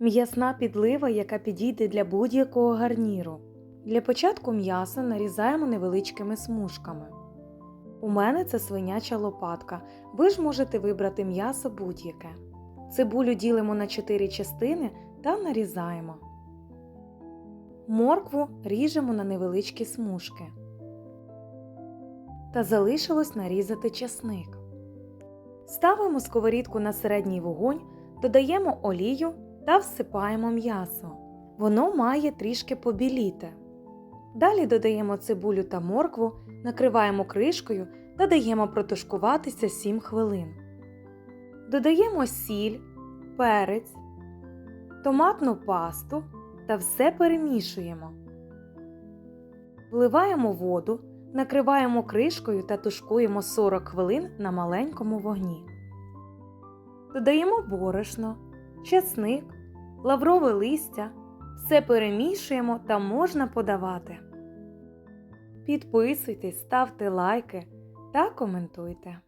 М'ясна підлива, яка підійде для будь-якого гарніру. Для початку м'ясо нарізаємо невеличкими смужками. У мене це свиняча лопатка. Ви ж можете вибрати м'ясо будь-яке. Цибулю ділимо на 4 частини та нарізаємо. Моркву ріжемо на невеличкі смужки. Та залишилось нарізати часник. Ставимо сковорідку на середній вогонь, додаємо олію та всипаємо м'ясо. Воно має трішки побіліти. Далі додаємо цибулю та моркву, накриваємо кришкою та даємо протушкуватися 7 хвилин. Додаємо сіль, перець, томатну пасту та все перемішуємо. Вливаємо воду, накриваємо кришкою та тушкуємо 40 хвилин на маленькому вогні. Додаємо борошно, чесник, лаврове листя, все перемішуємо та можна подавати. Підписуйтесь, ставте лайки та коментуйте.